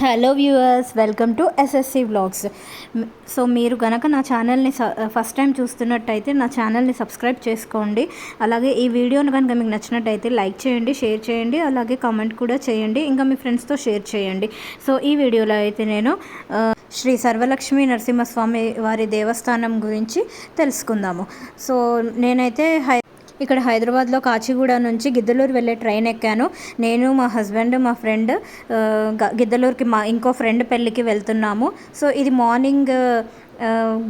Hello viewers welcome to SSC vlogs so మీరు కనుక నా ఛానల్ని ఫస్ట్ టైం చూస్తున్నట్టయితే నా ఛానల్ని సబ్స్క్రైబ్ చేసుకోండి. అలాగే ఈ వీడియోను కనుక మీకు నచ్చినట్టయితే లైక్ చేయండి షేర్ చేయండి అలాగే కామెంట్ కూడా చేయండి ఇంకా మీ ఫ్రెండ్స్తో షేర్ చేయండి. సో ఈ వీడియోలో అయితే నేను శ్రీ సర్వలక్ష్మి నరసింహస్వామి వారి దేవస్థానం గురించి తెలుసుకుందాము. సో నేనైతే హై ఇక్కడ హైదరాబాద్లో కాచిగూడ నుంచి గిద్దలూరు వెళ్ళే ట్రైన్ ఎక్కాను. నేను మా హస్బెండ్ మా ఫ్రెండ్ గ- గిద్దలూరుకి మా ఇంకో ఫ్రెండ్ పెళ్ళికి వెళ్తున్నాము. సో ఇది మార్నింగ్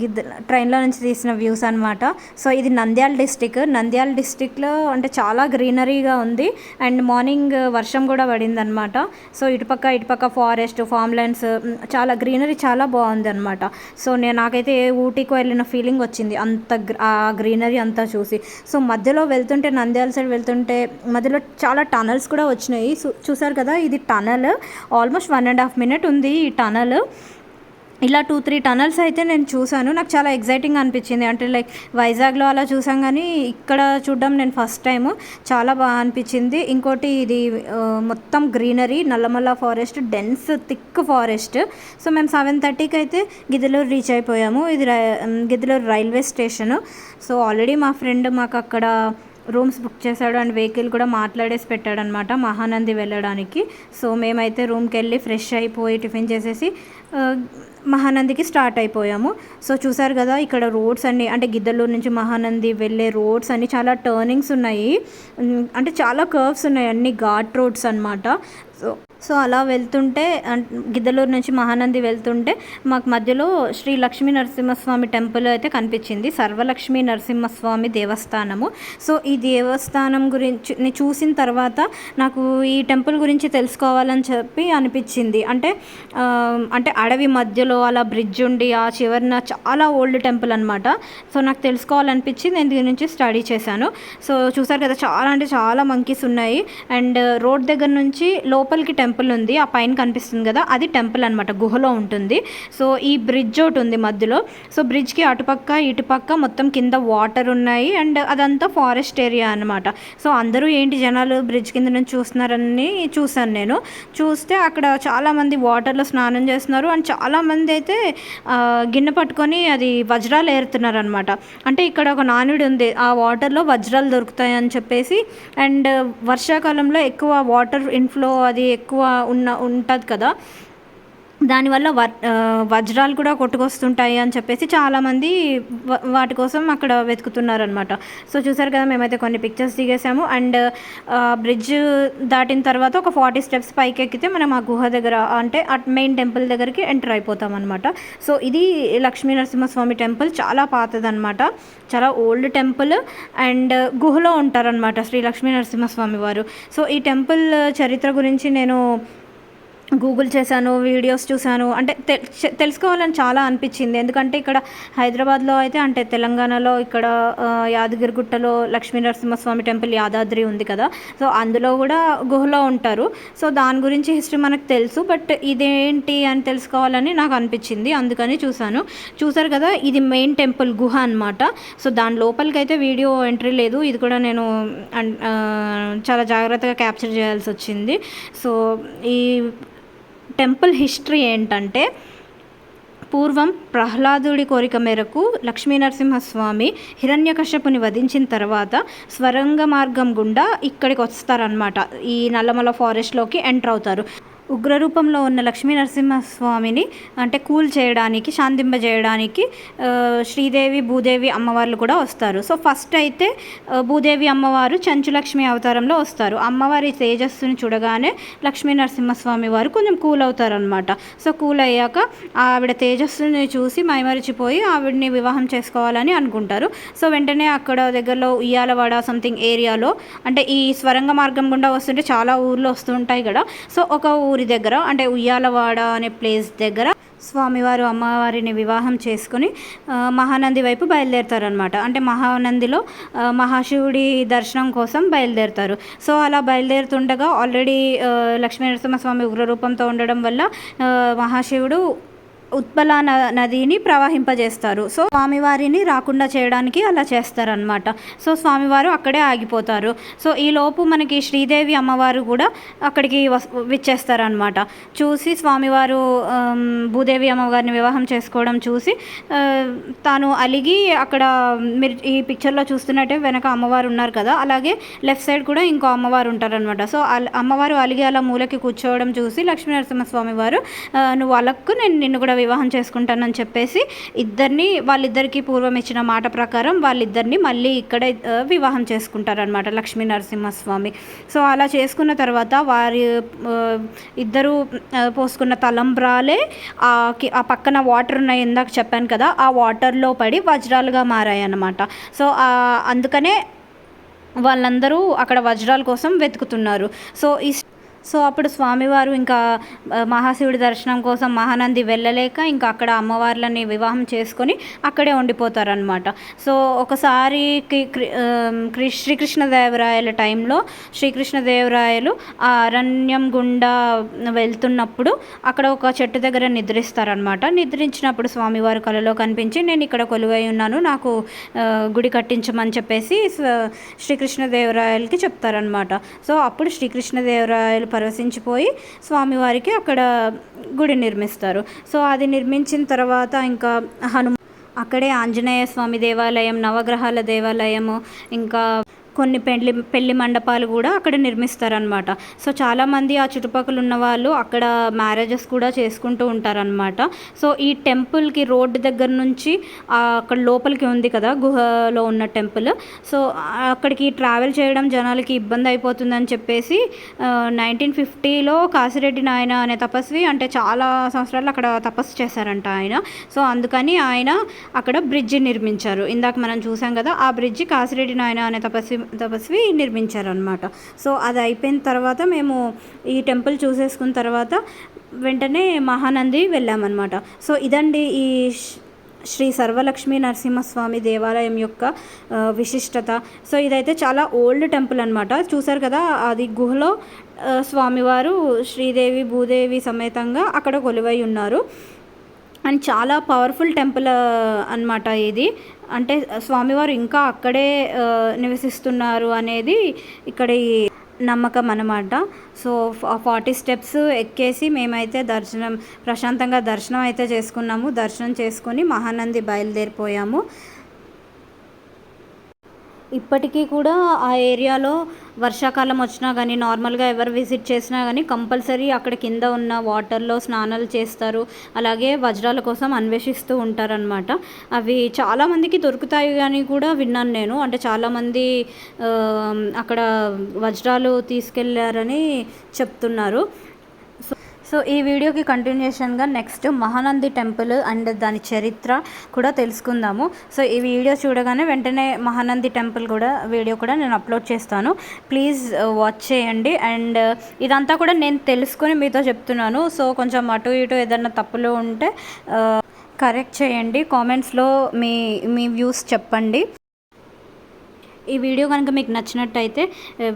గిద్ద ట్రైన్లో నుంచి తీసిన వ్యూస్ అనమాట సో ఇది నంద్యాల డిస్టిక్. నంద్యాల డిస్టిక్లో అంటే చాలా గ్రీనరీగా ఉంది. అండ్ మార్నింగ్ వర్షం కూడా పడింది అనమాట సో ఇటుపక్క ఇటుపక్క ఫారెస్ట్ ఫామ్ ల్యాండ్స్ చాలా గ్రీనరీ చాలా బాగుంది అనమాట సో నేను నాకైతే ఊటీకి వెళ్ళిన ఫీలింగ్ వచ్చింది. అంత ఆ గ్రీనరీ అంతా చూసి. సో మధ్యలో వెళ్తుంటే నంద్యాల సైడ్ వెళ్తుంటే మధ్యలో చాలా టనల్స్ కూడా వచ్చినాయి. సో చూసారు కదా ఇది tunnel. Almost one and half minute ఉంది ఈ టనల్. ఇలా టూ త్రీ టనల్స్ అయితే నేను చూశాను. నాకు చాలా ఎగ్జైటింగ్ అనిపించింది. అంటే లైక్ వైజాగ్లో అలా చూసాం కానీ ఇక్కడ చూడడం నేను ఫస్ట్ టైం చాలా బాగా అనిపించింది. ఇంకోటి ఇది మొత్తం greenery Nallamala forest dense thick forest so మేము సెవెన్ థర్టీకి అయితే గిద్దలూరు రీచ్ అయిపోయాము. ఇది Giddalur railway station so already మా ఫ్రెండ్ మాకు అక్కడ రూమ్స్ బుక్ చేశాడు అండ్ వెహికల్ కూడా మాట్లాడేసి పెట్టాడనమాట మహానంది వెళ్ళడానికి. సో మేమైతే రూమ్కి వెళ్ళి ఫ్రెష్ అయిపోయి టిఫిన్ చేసేసి మహానందికి స్టార్ట్ అయిపోయాము. సో చూసారు కదా ఇక్కడ రోడ్స్ అన్ని అంటే గిద్దలూరు నుంచి మహానంది వెళ్ళే రోడ్స్ అన్ని చాలా టర్నింగ్స్ ఉన్నాయి. అంటే చాలా కర్వ్స్ ఉన్నాయి అన్ని ఘాట్ రోడ్స్ అనమాట సో సో అలా వెళ్తుంటే గిద్దలూరు నుంచి మహానంది వెళ్తుంటే మాకు మధ్యలో శ్రీ లక్ష్మీ నరసింహస్వామి టెంపుల్ అయితే కనిపించింది. సర్వలక్ష్మీ నరసింహస్వామి దేవస్థానము. సో ఈ దేవస్థానం గురించి చూసిన తర్వాత నాకు ఈ టెంపుల్ గురించి తెలుసుకోవాలని చెప్పి అనిపించింది. అంటే అంటే అడవి మధ్యలో అలా బ్రిడ్జ్ ఉండి ఆ చివరిన చాలా ఓల్డ్ టెంపుల్ అనమాట సో నాకు తెలుసుకోవాలనిపించి నేను దీని నుంచి స్టడీ చేశాను. సో చూసారు కదా చాలా అంటే చాలా మంకీస్ ఉన్నాయి. అండ్ రోడ్ దగ్గర నుంచి లోపలికి టెంపుల్ టెంపుల్ ఉంది. ఆ పైన కనిపిస్తుంది కదా అది టెంపుల్ అనమాట గుహలో ఉంటుంది. సో ఈ బ్రిడ్జ్ ఒకటి ఉంది మధ్యలో. సో బ్రిడ్జ్కి అటుపక్క ఇటుపక్క మొత్తం కింద వాటర్ ఉన్నాయి అండ్ అదంతా ఫారెస్ట్ ఏరియా అనమాట సో అందరూ ఏంటి జనాలు బ్రిడ్జ్ కింద నుంచి చూస్తున్నారని చూశాను నేను. చూస్తే అక్కడ చాలామంది వాటర్లో స్నానం చేస్తున్నారు. అండ్ చాలామంది అయితే గిన్నె పట్టుకొని అది వజ్రాలు ఏరుతున్నారు అనమాట అంటే ఇక్కడ ఒక నానుడి ఉంది. ఆ వాటర్లో వజ్రాలు దొరుకుతాయి అని చెప్పేసి అండ్ వర్షాకాలంలో ఎక్కువ వాటర్ ఇన్ఫ్లో అది ఎక్కువ ఉన్న ఉంటుంది కదా. దానివల్ల వజ్రాలు కూడా కొట్టుకొస్తుంటాయి అని చెప్పేసి చాలామంది వాటి కోసం అక్కడ వెతుకుతున్నారనమాట సో చూసారు కదా మేమైతే కొన్ని పిక్చర్స్ దిగేసాము అండ్ బ్రిడ్జ్ దాటిన తర్వాత ఒక ఫార్టీ స్టెప్స్ పైకి ఎక్కితే మనం ఆ గుహ దగ్గర అంటే మెయిన్ టెంపుల్ దగ్గరికి ఎంటర్ అయిపోతాం అనమాట సో ఇది లక్ష్మీ నరసింహస్వామి టెంపుల్ చాలా పాతదనమాట చాలా ఓల్డ్ టెంపుల్ అండ్ గుహలో ఉంటారనమాట శ్రీ లక్ష్మీ నరసింహస్వామి వారు. సో ఈ టెంపుల్ చరిత్ర గురించి నేను గూగుల్ చేశాను వీడియోస్ చూశాను. అంటే తెలుసుకోవాలని చాలా అనిపించింది. ఎందుకంటే ఇక్కడ హైదరాబాద్లో అయితే అంటే తెలంగాణలో ఇక్కడ యాదగిరిగుట్టలో లక్ష్మీ నరసింహస్వామి టెంపుల్ యాదాద్రి ఉంది కదా. సో అందులో కూడా గుహలో ఉంటారు. సో దాని గురించి హిస్టరీ మనకు తెలుసు. బట్ ఇదేంటి అని తెలుసుకోవాలని నాకు అనిపించింది. అందుకని చూశాను. చూసారు కదా ఇది మెయిన్ టెంపుల్ గుహ అనమాట సో దాని లోపలికి అయితే వీడియో ఎంట్రీ లేదు. ఇది కూడా నేను చాలా జాగ్రత్తగా క్యాప్చర్ చేయాల్సి వచ్చింది. సో ఈ టెంపుల్ హిస్టరీ ఏంటంటే పూర్వం ప్రహ్లాదుడి కోరిక మేరకు లక్ష్మీనరసింహస్వామి హిరణ్యకశ్యపుని వధించిన తర్వాత స్వరంగ మార్గం గుండా ఇక్కడికి వస్తారనమాట ఈ నల్లమల ఫారెస్ట్లోకి ఎంటర్ అవుతారు. ఉగ్రరూపంలో ఉన్న లక్ష్మీ నరసింహస్వామిని అంటే కూల్ చేయడానికి శాంతింపజేయడానికి చేయడానికి శ్రీదేవి భూదేవి అమ్మవార్లు కూడా వస్తారు. సో ఫస్ట్ అయితే భూదేవి అమ్మవారు చంచులక్ష్మి అవతారంలో వస్తారు. అమ్మవారి తేజస్సుని చూడగానే లక్ష్మీ నరసింహస్వామి వారు కొంచెం కూల్ అవుతారనమాట సో కూల్ అయ్యాక ఆవిడ తేజస్సుని చూసి మైమరిచిపోయి ఆవిడని వివాహం చేసుకోవాలని అనుకుంటారు. సో వెంటనే అక్కడ దగ్గరలో ఉయ్యాలవాడ సంథింగ్ ఏరియాలో అంటే ఈ స్వరంగ మార్గం గుండా వస్తుంటే చాలా ఊర్లు వస్తుంటాయి కదా. సో ఒక ఊరి దగ్గర అంటే ఉయ్యాలవాడ అనే ప్లేస్ దగ్గర స్వామివారు అమ్మవారిని వివాహం చేసుకుని మహానంది వైపు బయలుదేరుతారనమాట అంటే మహానందిలో మహాశివుడి దర్శనం కోసం బయలుదేరుతారు. సో అలా బయలుదేరుతుండగా ఆల్రెడీ లక్ష్మీ నరసింహస్వామి ఉగ్రరూపంతో ఉండడం వల్ల మహాశివుడు ఉత్పల నదిని ప్రవహింపజేస్తారు. సో స్వామివారిని రాకుండా చేయడానికి అలా చేస్తారనమాట సో స్వామివారు అక్కడే ఆగిపోతారు. సో ఈ లోపు మనకి శ్రీదేవి అమ్మవారు కూడా అక్కడికి విచ్చేస్తారనమాట చూసి స్వామివారు భూదేవి అమ్మవారిని వివాహం చేసుకోవడం చూసి తాను అలిగి అక్కడ మీరు ఈ పిక్చర్లో చూస్తున్నట్టే వెనక అమ్మవారు ఉన్నారు కదా. అలాగే లెఫ్ట్ సైడ్ కూడా ఇంకో అమ్మవారు ఉంటారనమాట సో అమ్మవారు అలిగి అలా మూలకి కూర్చోవడం చూసి లక్ష్మీనరసింహస్వామి వారు నువ్వు అలక్కు నేను నిన్ను కూడా వివాహం చేసుకుంటానని చెప్పేసి ఇద్దరిని వాళ్ళిద్దరికీ పూర్వం ఇచ్చిన మాట ప్రకారం వాళ్ళిద్దరిని మళ్ళీ ఇక్కడే వివాహం చేసుకుంటారనమాట లక్ష్మీ నరసింహస్వామి. సో అలా చేసుకున్న తర్వాత వారి ఇద్దరు పోసుకున్న తలంబ్రాలే ఆ కి- ఆ పక్కన వాటర్ ఉన్నాయి ఇందాక చెప్పాను కదా ఆ వాటర్లో పడి వజ్రాలుగా మారాయన్నమాట. సో అందుకనే వాళ్ళందరూ అక్కడ వజ్రాల కోసం వెతుకుతున్నారు. సో ఈ సో అప్పుడు స్వామివారు ఇంకా మహాశివుడి దర్శనం కోసం మహానంది వెళ్ళలేక ఇంకా అక్కడ అమ్మవార్లని వివాహం చేసుకొని అక్కడే ఉండిపోతారనమాట సో ఒకసారి క్రి- శ్రీకృష్ణదేవరాయల టైంలో శ్రీకృష్ణదేవరాయలు ఆ అరణ్యం గుండా వెళ్తున్నప్పుడు అక్కడ ఒక చెట్టు దగ్గర నిద్రిస్తారనమాట నిద్రించినప్పుడు స్వామివారు కలలో కనిపించి నేను ఇక్కడ కొలువై ఉన్నాను నాకు గుడి కట్టించమని చెప్పేసి శ్రీకృష్ణదేవరాయలకి చెప్తారనమాట సో అప్పుడు శ్రీకృష్ణదేవరాయలు పరవశించిపోయి స్వామివారికి అక్కడ గుడి నిర్మిస్తారు. సో అది నిర్మించిన తర్వాత ఇంకా హనుమ అక్కడే ఆంజనేయ స్వామి దేవాలయం నవగ్రహాల దేవాలయము ఇంకా కొన్ని పెళ్ళి పెళ్ళి మండపాలు కూడా అక్కడ నిర్మిస్తారనమాట సో చాలామంది ఆ చుట్టుపక్కల ఉన్న వాళ్ళు అక్కడ మ్యారేజెస్ కూడా చేసుకుంటూ ఉంటారనమాట సో ఈ టెంపుల్కి రోడ్డు దగ్గర నుంచి అక్కడ లోపలికి ఉంది కదా గుహలో ఉన్న టెంపుల్. సో అక్కడికి ట్రావెల్ చేయడం జనాలకి ఇబ్బంది అయిపోతుందని చెప్పేసి నైన్టీన్ ఫిఫ్టీలో కాసిరెడ్డి నాయన అనే తపస్వి అంటే చాలా సంవత్సరాలు అక్కడ తపస్సు చేశారంట ఆయన. సో అందుకని ఆయన అక్కడ బ్రిడ్జి నిర్మించారు. ఇందాక మనం చూసాం కదా ఆ బ్రిడ్జి కాసిరెడ్డి నాయన అనే తపస్వి తపస్వి నిర్మించారు అనమాట సో అది అయిపోయిన తర్వాత మేము ఈ టెంపుల్ చూసేసుకున్న తర్వాత వెంటనే మహానంది వెళ్ళామన్నమాట. సో ఇదండి ఈ శ్రీ సర్వలక్ష్మీ నరసింహస్వామి దేవాలయం యొక్క విశిష్టత. సో ఇదైతే చాలా ఓల్డ్ టెంపుల్ అనమాట చూసారు కదా అది గుహలో స్వామివారు శ్రీదేవి భూదేవి సమేతంగా అక్కడ కొలువై ఉన్నారు. అండ్ చాలా పవర్ఫుల్ టెంపుల్ అన్నమాట ఇది. అంటే స్వామివారు ఇంకా అక్కడే నివసిస్తున్నారు అనేది ఇక్కడ నమ్మకం అన్నమాట. సో ఫార్టీ స్టెప్స్ ఎక్కేసి మేమైతే దర్శనం ప్రశాంతంగా దర్శనం అయితే చేసుకున్నాము. దర్శనం చేసుకొని మహానంది బయలుదేరిపోయాము. ఇప్పటికీ కూడా ఆ ఏరియాలో వర్షాకాలం వచ్చినా కానీ నార్మల్గా ఎవరు విజిట్ చేసినా కానీ కంపల్సరీ అక్కడ కింద ఉన్న వాటర్లో స్నానాలు చేస్తారు. అలాగే వజ్రాల కోసం అన్వేషిస్తూ ఉంటారనమాట అవి చాలామందికి దొరుకుతాయి కానీ కూడా విన్నాను నేను. అంటే చాలామంది అక్కడ వజ్రాలు తీసుకెళ్ళారని చెప్తున్నారు. సో ఈ వీడియోకి కంటిన్యూషన్గా నెక్స్ట్ మహానంది టెంపుల్ అండ్ దాని చరిత్ర కూడా తెలుసుకుందాము. సో ఈ వీడియో చూడగానే వెంటనే మహానంది టెంపుల్ కూడా వీడియో కూడా నేను అప్లోడ్ చేస్తాను. ప్లీజ్ వాచ్ uh, చేయండి. అండ్ uh, ఇదంతా కూడా నేను తెలుసుకొని మీతో చెప్తున్నాను. సో కొంచెం అటు ఇటు ఏదైనా తప్పులు ఉంటే uh, కరెక్ట్ చేయండి. కామెంట్స్లో మీ మీ వ్యూస్ చెప్పండి. ఈ వీడియో కనుక మీకు నచ్చినట్టయితే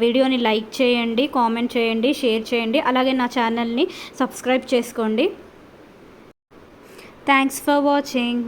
వీడియోని లైక్ చేయండి కామెంట్ చేయండి షేర్ చేయండి అలాగే నా ఛానల్ని సబ్స్క్రైబ్ చేసుకోండి. Thanks for watching